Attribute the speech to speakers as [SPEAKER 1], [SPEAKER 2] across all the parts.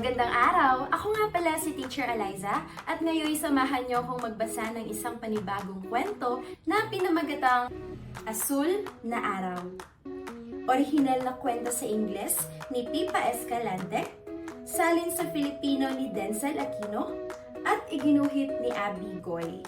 [SPEAKER 1] Magandang araw! Ako nga pala si Teacher Eliza at ngayon samahan niyo akong magbasa ng isang panibagong kwento na pinamagatang Asul na Araw. Orihinal na kwento sa Ingles ni Pipa Escalante, salin sa Filipino ni Denzel Aquino, at iginuhit ni Abby Goy.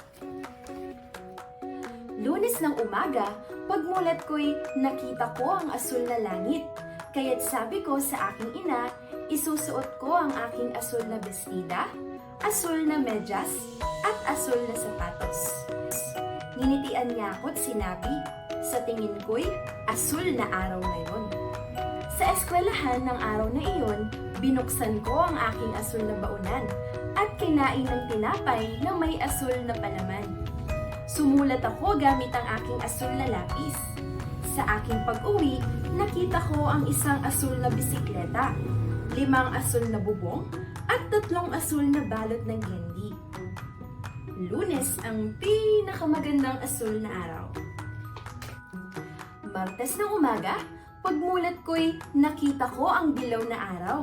[SPEAKER 1] Lunes ng umaga, pagmulat ko'y nakita ko ang asul na langit. Kaya't sabi ko sa aking ina, isusuot ko ang aking asul na bestida, asul na medyas, at asul na sapatos. Ninitian niya ako at sinabi, sa tingin ko'y asul na araw ngayon. Sa eskwelahan ng araw na iyon, binuksan ko ang aking asul na baunan at kinain ng tinapay na may asul na palaman. Sumulat ako gamit ang aking asul na lapis. Sa aking pag-uwi, nakita ko ang isang asul na bisikleta, limang asul na bubong, at tatlong asul na balot ng candy. Lunes ang pinakamagandang asul na araw. Martes ng umaga, pagmulat ko'y nakita ko ang dilaw na araw.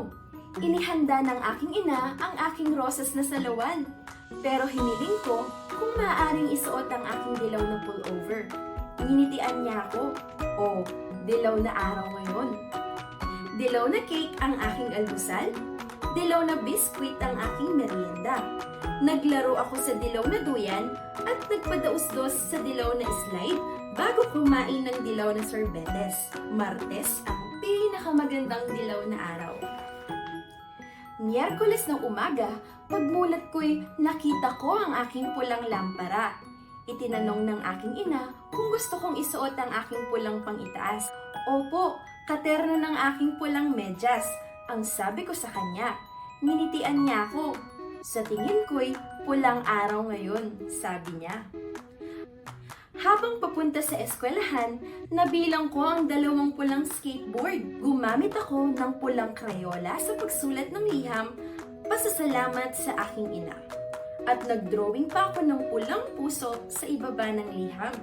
[SPEAKER 1] Inihanda ng aking ina ang aking rosas na salawan. Pero hiniling ko kung maaaring isuot ang aking dilaw na pullover. Nginitian niya ako. Oh, dilaw na araw ngayon. Dilaw na cake ang aking almusal. Dilaw na biskwit ang aking merienda. Naglaro ako sa dilaw na duyan at nagpadausdos sa dilaw na slide bago kumain ng dilaw na sorbetes. Martes ang pinakamagandang dilaw na araw. Miyerkules ng umaga, pagmulat ko'y nakita ko ang aking pulang lampara. Itinanong ng aking ina kung gusto kong isuot ang aking pulang pangitaas. Opo, katerno ng aking pulang medyas. Ang sabi ko sa kanya, minitian niya ako. Sa tingin ko'y pulang araw ngayon, sabi niya. Habang papunta sa eskwelahan, nabilang ko ang dalawang pulang skateboard. Gumamit ako ng pulang krayola sa pagsulat ng liham, pasasalamat sa aking ina. At nagdrawing pa ako ng pulang puso sa ibaba ng liham.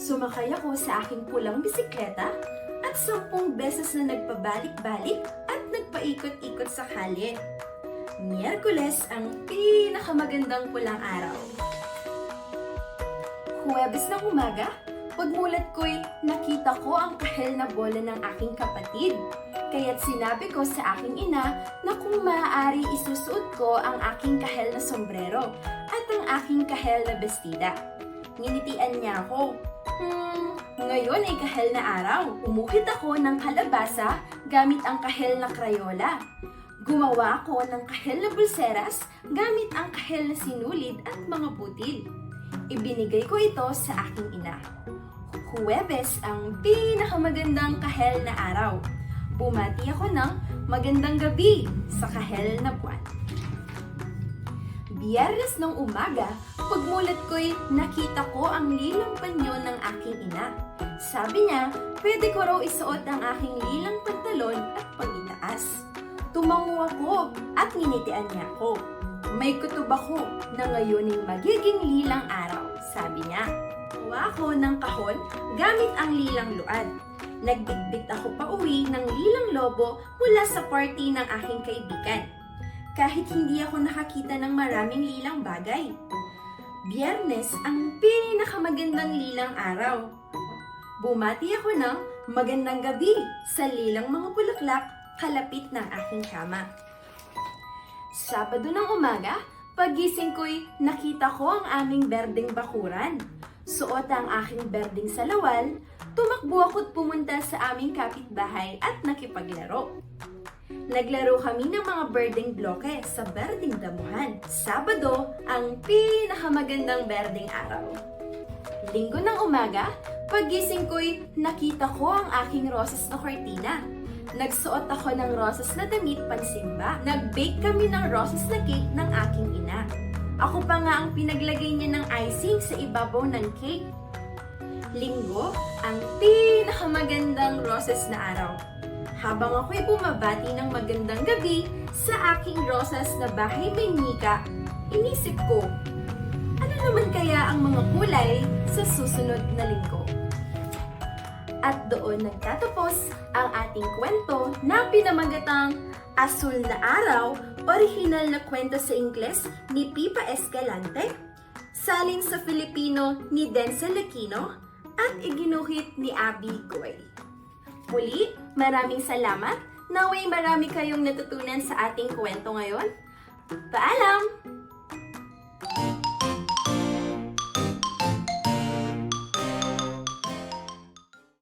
[SPEAKER 1] Sumakay ako sa aking pulang bisikleta sampung beses na nagpabalik-balik at nagpaikot-ikot sa kalye. Miyerkules ang pinakamagandang pulang araw. Huwebes ng umaga, pagmulat ko'y nakita ko ang kahel na bola ng aking kapatid. Kaya't sinabi ko sa aking ina na kung maaari isusuot ko ang aking kahel na sombrero at ang aking kahel na bestida. Nginitian niya ako. Hmm, ngayon ay kahel na araw. Umukit ako ng kalabasa gamit ang kahel na krayola. Gumawa ako ng kahel na bulseras gamit ang kahel na sinulid at mga butil. Ibinigay ko ito sa aking ina. Huwebes ang pinakamagandang kahel na araw. Bumati ako ng magandang gabi sa kahel na buwan. Biyernes ng umaga, pagmulat ko'y nakita ko ang lilang panyo ng aking ina. Sabi niya, pwede ko raw isuot ang aking lilang pantalon at pangitaas. Tumango ako at nginitian niya ako. May kutob ako na ngayon ay magiging lilang araw, sabi niya. Kuha ako ng kahon gamit ang lilang luad. Nagbitbit ako pa uwi ng lilang lobo mula sa party ng aking kaibigan. Kahit hindi ako nakakita ng maraming lilang bagay. Biyernes ang pinakamagandang lilang araw. Bumati ako ng magandang gabi sa lilang mga bulaklak kalapit ng aking kama. Sabado ng umaga, pagising ko'y nakita ko ang aming berdeng bakuran. Suot ang aking berdeng salawal, tumakbo ako't pumunta sa aming kapitbahay at nakipaglaro. Naglaro kami ng mga berdeng bloke sa berdeng damuhan. Sabado, ang pinakamagandang berdeng araw. Linggo ng umaga, pagising ko'y nakita ko ang aking rosas na kortina. Nagsuot ako ng rosas na damit pansimba. Nag-bake kami ng rosas na cake ng aking ina. Ako pa nga ang pinaglagay niya ng icing sa ibabaw ng cake. Linggo, ang pinakamagandang roses na araw. Habang ako'y bumabati ng magandang gabi sa aking rosas na bahay Benika, inisip ko, ano naman kaya ang mga kulay sa susunod na linggo? At doon nagtatapos ang ating kwento na pinamagatang Asul na Araw, original na kwento sa Ingles ni Pipa Escalante, salin sa Filipino ni Denzel Aquino, at iginuhit ni Abby Goy. Muli, maraming salamat. Naway marami kayong natutunan sa ating kwento ngayon. Paalam!